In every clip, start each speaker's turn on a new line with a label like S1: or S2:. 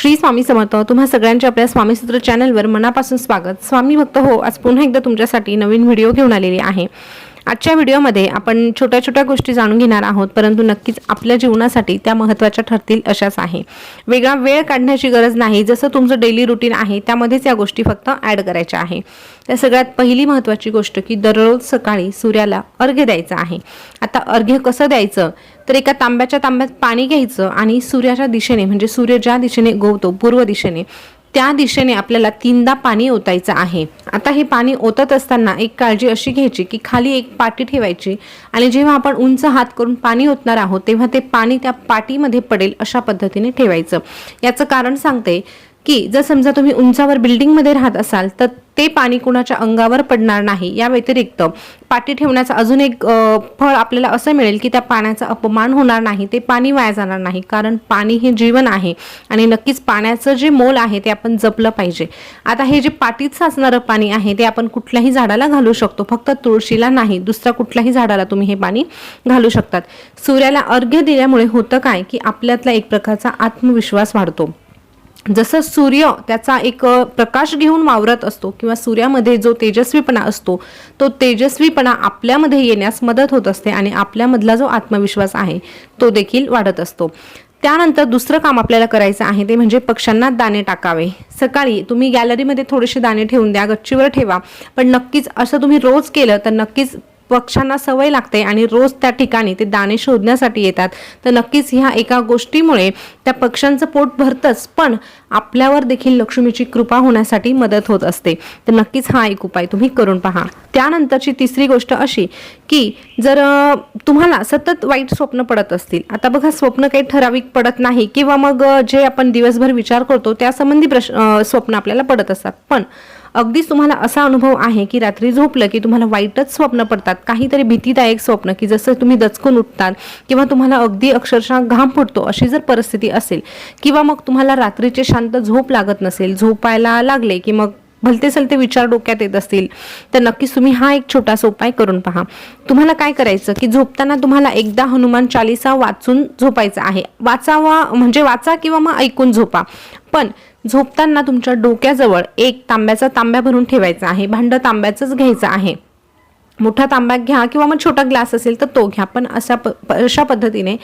S1: श्री स्वामी समर्थ तुम्हा सगळ्यांच्या आपल्या स्वामीसूत्र चॅनलवर मनापासून स्वागत. स्वामी भक्त हो आज पुन्हा एकदा तुमच्यासाठी नवीन व्हिडिओ घेऊन आलेली आहे. आजच्या व्हिडिओमध्ये आपण छोट्या छोट्या गोष्टी जाणून घेणार आहोत परंतु नक्कीच आपल्या जीवनासाठी त्या महत्त्वाच्या ठरतील अशाच आहे. वेगळा वेळ काढण्याची गरज नाही जसं तुमचं डेली रुटीन आहे त्यामध्येच या गोष्टी फक्त ॲड करायच्या आहे. त्या सगळ्यात पहिली महत्त्वाची गोष्ट की दररोज सकाळी सूर्याला अर्घ्य द्यायचं आहे. आता अर्घ्य कसं द्यायचं? तर एका तांब्याच्या तांब्यात पाणी घ्यायचं आणि सूर्याच्या दिशेने म्हणजे सूर्य ज्या दिशेने गोवतो पूर्व दिशेने त्या दिशेने आपल्याला तीनदा पाणी ओतायचं आहे. आता हे पाणी ओतत असताना एक काळजी अशी घ्यायची की खाली एक पाटी ठेवायची आणि जेव्हा आपण उंच हात करून पाणी ओतणार आहोत तेव्हा ते पाणी त्या पाटीमध्ये पडेल अशा पद्धतीने ठेवायचं. याचं कारण सांगते की जर समजा तुम्ही उंचावर बिल्डिंगमध्ये राहत असाल तर ते पाणी कुणाच्या अंगावर पडणार नाही. या व्यतिरिक्त पाठी ठेवण्याचं अजून एक फळ आपल्याला असं मिळेल की त्या पाण्याचा अपमान होणार नाही ते पाणी वाया जाणार नाही. कारण पाणी हे जीवन आहे आणि नक्कीच पाण्याचं जे मोल आहे ते आपण जपलं पाहिजे. आता हे जे पाटीत साचणारं पाणी आहे ते आपण कुठल्याही झाडाला घालू शकतो. फक्त तुळशीला नाही दुसऱ्या कुठल्याही झाडाला तुम्ही हे पाणी घालू शकतात. सूर्याला अर्घ्य दिल्यामुळे होतं काय की आपल्यातला एक प्रकारचा आत्मविश्वास वाढतो. जसं सूर्य त्याचा एक प्रकाश घेऊन वावरत असतो किंवा सूर्यामध्ये जो तेजस्वीपणा असतो तो तेजस्वीपणा आपल्यामध्ये येण्यास मदत होत असते आणि आपल्यामधला जो आत्मविश्वास आहे तो देखील वाढत असतो. त्यानंतर दुसरं काम आपल्याला करायचं आहे ते म्हणजे पक्ष्यांना दाणे टाकावे. सकाळी तुम्ही गॅलरीमध्ये थोडेसे दाणे ठेवून द्या गच्चीवर ठेवा. पण नक्कीच असं तुम्ही रोज केलं तर नक्कीच पक्ष्यांना सवय लागते आणि रोज त्या ठिकाणी ते दाणे शोधण्यासाठी येतात. तर नक्कीच ह्या एका गोष्टीमुळे त्या पक्ष्यांचं पोट भरतंच पण आपल्यावर देखील लक्ष्मीची कृपा होण्यासाठी मदत होत असते. तर नक्कीच हा एक उपाय तुम्ही करून पहा. त्यानंतरची तिसरी गोष्ट अशी की जर तुम्हाला सतत वाईट स्वप्न पडत असतील आता बघा स्वप्न काही ठराविक पडत नाही किंवा मग जे आपण दिवसभर विचार करतो त्यासंबंधी प्रश्न स्वप्न आपल्याला पडत असतात. पण अगदीच तुम्हाला असा अनुभव आहे की रात्री झोपलं की तुम्हाला वाईटच स्वप्न पडतात काहीतरी भीतीदायक स्वप्न की जसं तुम्ही दचकून उठतात किंवा तुम्हाला अगदी अक्षरशः घाम फुटतो अशी जर परिस्थिती असेल किंवा मग तुम्हाला रात्रीचे शांत झोप लागत नसेल झोपायला लागले की मग भलते सलते विचार डोक्यात येत असतील तर नक्कीच तुम्ही हा एक छोटासा उपाय करून पहा. तुम्हाला काय करायचं की झोपताना तुम्हाला एकदा हनुमान चालिसा वाचून झोपायचं आहे. वाचावा म्हणजे वाचा किंवा मग ऐकून झोपा. पण झोपताना तुमच्या डोक्याजवळ एक तांब्याचा तांब्या भरून ठेवायचा आहे. भांड तांब्याचंच घ्यायचं आहे. मोठा तांब्याक घ्या किंवा मग छोटा ग्लास असेल तर तो घ्या. पण अशा प- अशा पद्धतीने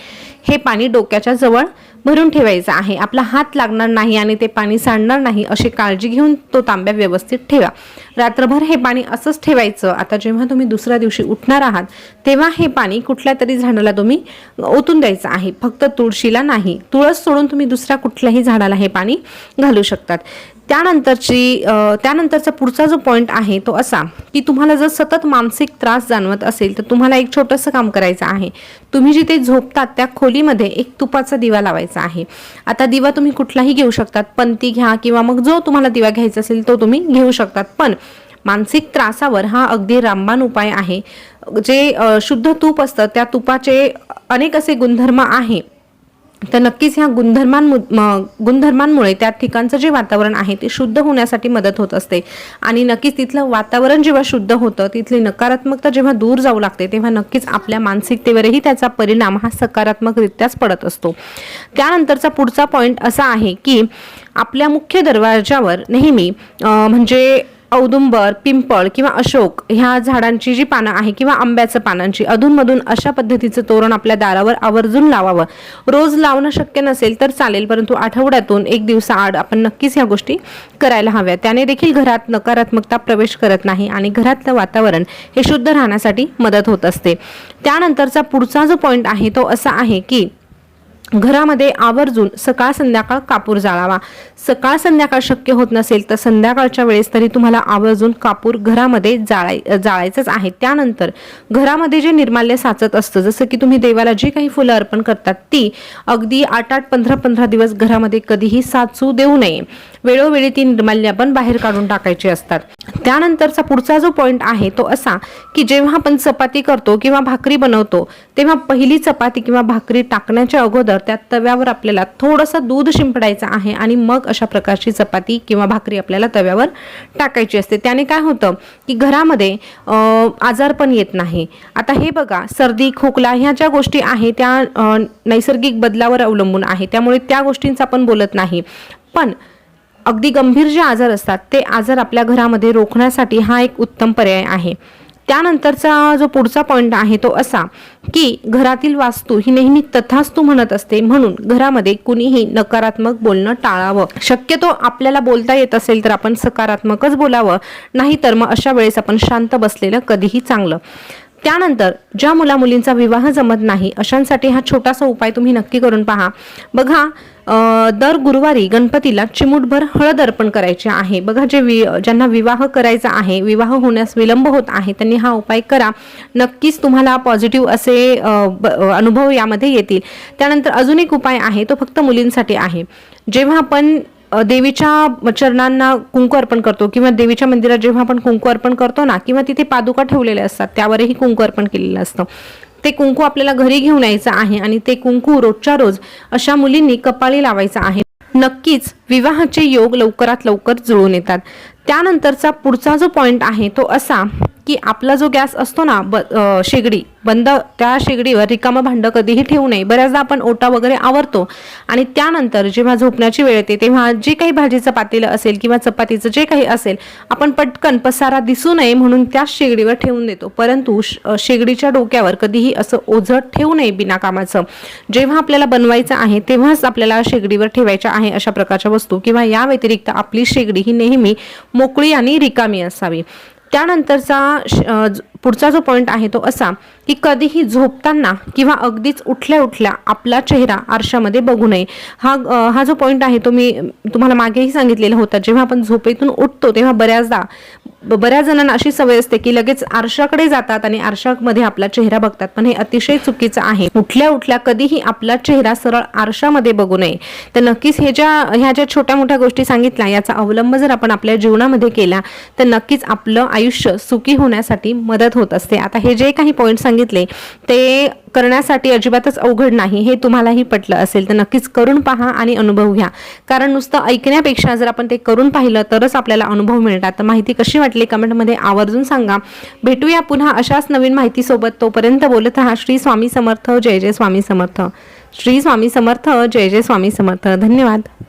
S1: हे पाणी डोक्याच्या जवळ भरून ठेवायचं आहे. आपला हात लागणार नाही आणि ते पाणी सांडणार नाही अशी काळजी घेऊन तो तांब्या व्यवस्थित ठेवा. रात्रभर हे पाणी असंच ठेवायचं. आता जेव्हा तुम्ही दुसऱ्या दिवशी उठणार आहात तेव्हा हे पाणी कुठल्या तरी झाडाला तुम्ही ओतून द्यायचं आहे. फक्त तुळशीला नाही. तुळस सोडून तुम्ही दुसऱ्या कुठल्याही झाडाला हे पाणी घालू शकतात. त्यानंतरची त्यानंतरचा पुढचा जो पॉईंट आहे तो असा की तुम्हाला जर सतत मानसिक त्रास जाणवत असेल तर तुम्हाला एक छोटंसं काम करायचं आहे. तुम्ही जिथे झोपतात त्या खोलीमध्ये एक तुपाचा दिवा लावायचा आहे. आता दिवा तुम्ही कुठलाही घेऊ शकतात. पंती घ्या किंवा मग जो तुम्हाला दिवा घ्यायचा असेल तो तुम्ही घेऊ शकतात. पण मानसिक त्रासावर हा अगदी रामबाण उपाय आहे. जे शुद्ध तूप असतं त्या तुपाचे अनेक असे गुणधर्म आहे. तर नक्कीच ह्या गुणधर्मांमु गुणधर्मांमुळे त्या ठिकाणचं जे वातावरण आहे ते शुद्ध होण्यासाठी मदत होत असते. आणि नक्कीच तिथलं वातावरण जेव्हा शुद्ध होतं तिथली नकारात्मकता जेव्हा दूर जाऊ लागते तेव्हा नक्कीच आपल्या मानसिकतेवरही त्याचा परिणाम हा सकारात्मकरित्याच पडत असतो. त्यानंतरचा पुढचा पॉईंट असा आहे की आपल्या मुख्य दरवाजावर नेहमी म्हणजे औदुंबर पिंपळ किंवा अशोक ह्या झाडांची जी पानं आहे किंवा आंब्याचं पानांची अधूनमधून अशा पद्धतीचं तोरण आपल्या दारावर आवर्जून लावावं. रोज लावणं शक्य नसेल तर चालेल परंतु आठवड्यातून एक दिवसाआड आपण नक्कीच ह्या गोष्टी करायला हव्या त्याने देखील घरात नकारात्मकता प्रवेश करत नाही आणि घरातलं वातावरण हे शुद्ध राहण्यासाठी मदत होत असते. त्यानंतरचा पुढचा जो पॉईंट आहे तो असा आहे की घरामध्ये आवर्जून सकाळ संध्याकाळ कापूर जाळावा. सकाळ संध्याकाळ शक्य होत नसेल तर संध्याकाळच्या वेळेस तरी तुम्हाला आवर्जून कापूर घरामध्ये जाळाय जाळायचंच आहे. त्यानंतर घरामध्ये जे निर्माल्य साचत असतं जसं की तुम्ही देवाला जी काही फुलं अर्पण करतात ती अगदी आठ आठ पंधरा पंधरा दिवस घरामध्ये कधीही साचू देऊ नये. वेळोवेळी ती निर्माल्य आपण बाहेर काढून टाकायची असतात. त्यानंतरचा पुढचा जो पॉईंट आहे तो असा की जेव्हा आपण चपाती करतो किंवा भाकरी बनवतो तेव्हा पहिली चपाती किंवा भाकरी टाकण्याच्या अगोदर त्या तव्यावर आपल्याला थोडंसं दूध शिंपडायचं आहे आणि मग अशा प्रकारची चपाती किंवा भाकरी आपल्याला तव्यावर टाकायची असते. त्याने काय होतं की घरामध्ये आजार पण येत नाही. आता हे बघा सर्दी खोकला ह्या ज्या गोष्टी आहे त्या नैसर्गिक बदलावर अवलंबून आहे. त्यामुळे त्या गोष्टींचा आपण बोलत नाही. पण अगदी गंभीर जे आजार असतात ते आजार आपल्या घरामध्ये रोखण्यासाठी हा एक उत्तम पर्याय आहे. त्यानंतरचा जो पुढचा पॉईंट आहे तो असा की घरातील वास्तू ही नेहमी तथास्तू म्हणत असते. म्हणून घरामध्ये कुणीही नकारात्मक बोलणं टाळावं. शक्यतो आपल्याला बोलता येत असेल तर आपण सकारात्मकच बोलावं. नाहीतर मग अशा वेळेस आपण शांत बसलेलं कधीही चांगलं. त्यानंतर ज्या मुला मुलींचा विवाह जमत नाही अशांसाठी हा छोटासा उपाय तुम्ही नक्की करून पहा. बघा दर गुरुवारी गणपतीला चिमूटभर हळद अर्पण करायचे आहे. बघा जे वि ज्यांना विवाह करायचा आहे विवाह होण्यास विलंब होत आहे त्यांनी हा उपाय करा. नक्कीच तुम्हाला पॉझिटिव्ह असे ब- अनुभव यामध्ये येतील. त्यानंतर अजून एक उपाय आहे तो फक्त मुलींसाठी आहे. जेव्हा आपण देवीच्या चरणांना कुंकू अर्पण करतो किंवा देवीच्या मंदिरात जेव्हा आपण कुंकू अर्पण करतो ना किंवा तिथे पादुका ठेवलेल्या असतात त्यावरही कुंकू अर्पण केलेलं असतं. ते कुंकू आपल्याला घरी घेऊन यायचं आहे आणि ते कुंकू रोजच्या रोज अशा मुलींनी कपाळी लावायचं आहे. नक्कीच विवाहाचे योग लवकरात लवकर जुळून येतात. त्यानंतरचा पुढचा जो पॉईंट आहे तो असा की आपला जो गॅस असतो ना ब शेगडी बंद त्या शेगडीवर रिकामं भांडं कधीही ठेवू नये. बऱ्याचदा आपण ओटा वगैरे आवरतो आणि त्यानंतर जेव्हा झोपण्याची वेळ येते तेव्हा जे काही भाजीचं पातेलं असेल किंवा चपातीचं जे काही असेल आपण पटकन पसारा दिसू नये म्हणून त्याच शेगडीवर ठेवून देतो. परंतु श- शेगडीच्या डोक्यावर कधीही असं ओझं ठेवू नये बिनाकामाचं. जेव्हा आपल्याला बनवायचं आहे तेव्हाच आपल्याला शेगडीवर ठेवायच्या आहे अशा प्रकारच्या वस्तू. किंवा या व्यतिरिक्त आपली शेगडी ही नेहमी मोकळी आणि रिकामी असावी. त्यानंतरचा श- पुढचा जो पॉईंट आहे तो असा की कधीही झोपताना किंवा अगदीच उठल्या उठल्या आपला चेहरा आरशामध्ये बघू नये. हा हा जो पॉईंट आहे तो मी तुम्हाला मागेही सांगितलेला होता. जेव्हा आपण झोपेतून उठतो तेव्हा बऱ्याचदा बऱ्याच जणांना अशी सवय असते की लगेच आरशाकडे जातात आणि आरशामध्ये आपला चेहरा बघतात. पण हे अतिशय चुकीचं आहे. उठल्या उठल्या कधीही आपला चेहरा सरळ आरशामध्ये बघू नये. तर नक्कीच हे ज्या ह्या ज्या छोट्या मोठ्या गोष्टी सांगितल्या याचा अवलंब जर आपण आपल्या जीवनामध्ये केला तर नक्कीच आपलं आयुष्य सुखी होण्यासाठी मदत होत असते. आता हे जे काही पॉईंट सांगितले ते करण्यासाठी अजिबातच अवघड नाही. हे तुम्हालाही पटलं असेल तर नक्कीच करून पहा आणि अनुभव घ्या. कारण नुसतं ऐकण्यापेक्षा जर आपण ते करून पाहिलं तरच आपल्याला अनुभव मिळतात. तर माहिती कशी वाटली कमेंटमध्ये आवर्जून सांगा. भेटूया पुन्हा अशाच नवीन माहितीसोबत. तोपर्यंत बोलत राहा. श्री स्वामी समर्थ. जय जय स्वामी समर्थ. श्री स्वामी समर्थ. जय जय स्वामी समर्थ. धन्यवाद.